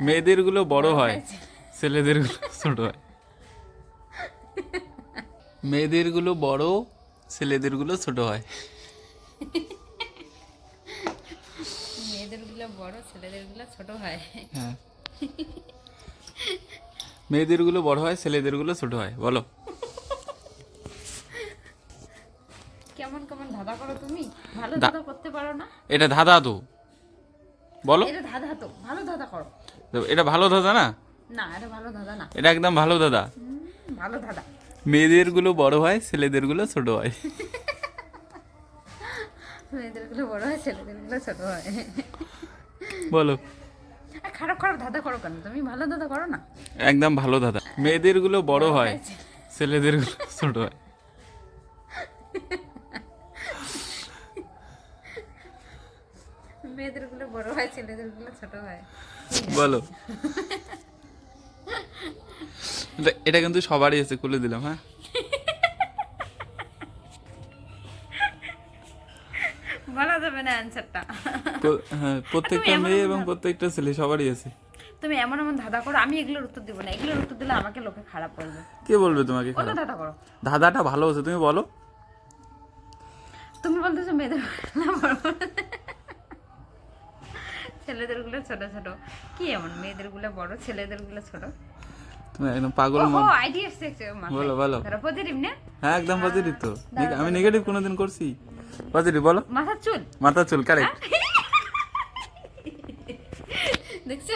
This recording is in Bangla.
মেয়েদেরগুলো বড় হয় ছেলেদেরগুলো ছোট হয়। মেয়েদেরগুলো বড় ছেলেদেরগুলো ছোট হয়। মেয়েদেরগুলো বড় ছেলেদেরগুলো ছোট হয়। হ্যাঁ। মেয়েদেরগুলো বড় হয় ছেলেদেরগুলো ছোট হয়। বলো। কেমন কেমন ধাঁধা করো তুমি? ভালো ধাঁধা করতে পারো না? এটা ধাঁধা তো। বলো। এটা ধাঁধা তো। ভালো ধাঁধা করো। এটা ভালো ধাঁধা না? না এটা ভালো ধাঁধা না। এটা একদম ভালো দাদা ভালো ধাঁধা। মেয়েদেরগুলো বড় হয় ছেলেদেরগুলো ছোট হয়। মেয়েদেরগুলো বড় হয় ছেলেদেরগুলো ছোট হয়। বলো। খারাপ খারাপ ধাঁধা করো কেন? তুমি ভালো ধাঁধা করো না? একদম ভালো দাদা মেয়েদেরগুলো বড় হয় ছেলেদেরগুলো ছোট হয়। মেয়েদেরগুলো বড় হয় ছেলেদেরগুলো ছোট হয়। বলো। এটা- কিন্তু সবারই আছে খুলে দিলাম হ্যাঁ? বলা যাবে না অ্যান্সারটা। হ্যাঁ প্রত্যেকটা মেয়ে এবং প্রত্যেকটা ছেলে সবারই আছে। তুমি এমন এমন ধাঁধা করো আমি এগুলোর উত্তর দিব না। এগুলোর উত্তর দিলে আমাকে লোকে খারাপ বলবে। কে বলবে তোমাকে অন্য ধাঁধা করো। দাদাটা ভালো আছে তুমি বলো। তুমি বলতেছো মেয়েদের গুলো বড় ছেলেদেরগুলো ছোট ছোট। কি এমন মেয়েদেরগুলো বড় ছেলেদেরগুলো ছোট? তুমি একদম পাগল ওহো মন আইডিয়া বলো, বলো। ধরো পজিটিভ না? হ্যাঁ একদম পজিটিভ তো। আমি নেগেটিভ কোনোদিন করছি। পজিটিভ বলো। মাথার চুল। মাথা চুল কারেক্ট দেখছ?